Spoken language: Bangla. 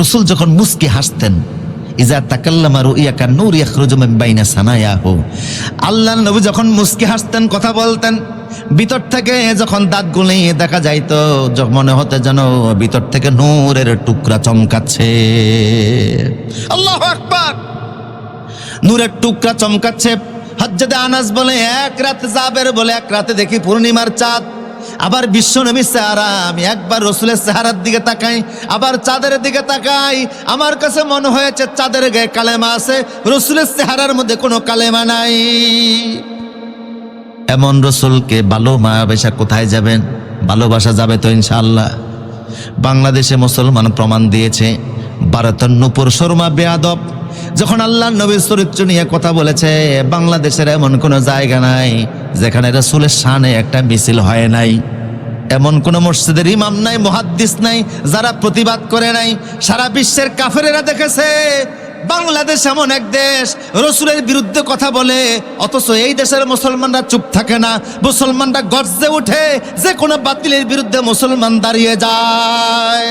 রসুল যখন মুস্কি হাসতেন বাইনা সানায়াহু। যখন হাসতেন, কথা বলতেন, ভিতর থেকে যখন দেখা যাইতো মনে হতে যেন ভিতর থেকে নূরের টুকরা চমকাচ্ছে। আল্লাহ টুকরা চমকাচ্ছে। আনাস বলে, এক রাত বলে, এক রাতে দেখি পূর্ণিমার চাঁদ। আবার বিশ্ব নবী চেহারা আমি একবার রসুলের চেহারার দিকে তাকাই, আবার চাঁদের দিকে তাকাই। আমার কাছে মনে হয়েছে চাঁদের গায়ে কালেমা আছে, রসুলের চেহারার মধ্যে কোনো কালেমা নাই। এমন রসুলকে ভালো মায়াবেশা কোথায় যাবেন? ভালোবাসা যাবে তো ইনশাল্লাহ বাংলাদেশে মুসলমান প্রমাণ দিয়েছে ভারতের নূপুর শর্মা বেয়াদব, যখন আল্লাহ নবীর চরিত্র নিয়ে কথা বলেছে, বাংলাদেশের এমন কোনো জায়গা নাই, যেখানে রসুলের শানে একটা মিছিল হয় নাই। এমন কোন মসজিদের ইমাম নাই, মহাদ্দিস নাই, যারা প্রতিবাদ করে নাই। সারা বিশ্বের কাফেরেরা দেখেছে, বাংলাদেশ এমন এক দেশ, রসুলের বিরুদ্ধে কথা বলে, অথচ এই দেশের মুসলমানরা চুপ থাকে না। মুসলমানরা গর্জে উঠে যে কোনো বাতিলের বিরুদ্ধে মুসলমান দাঁড়িয়ে যায়।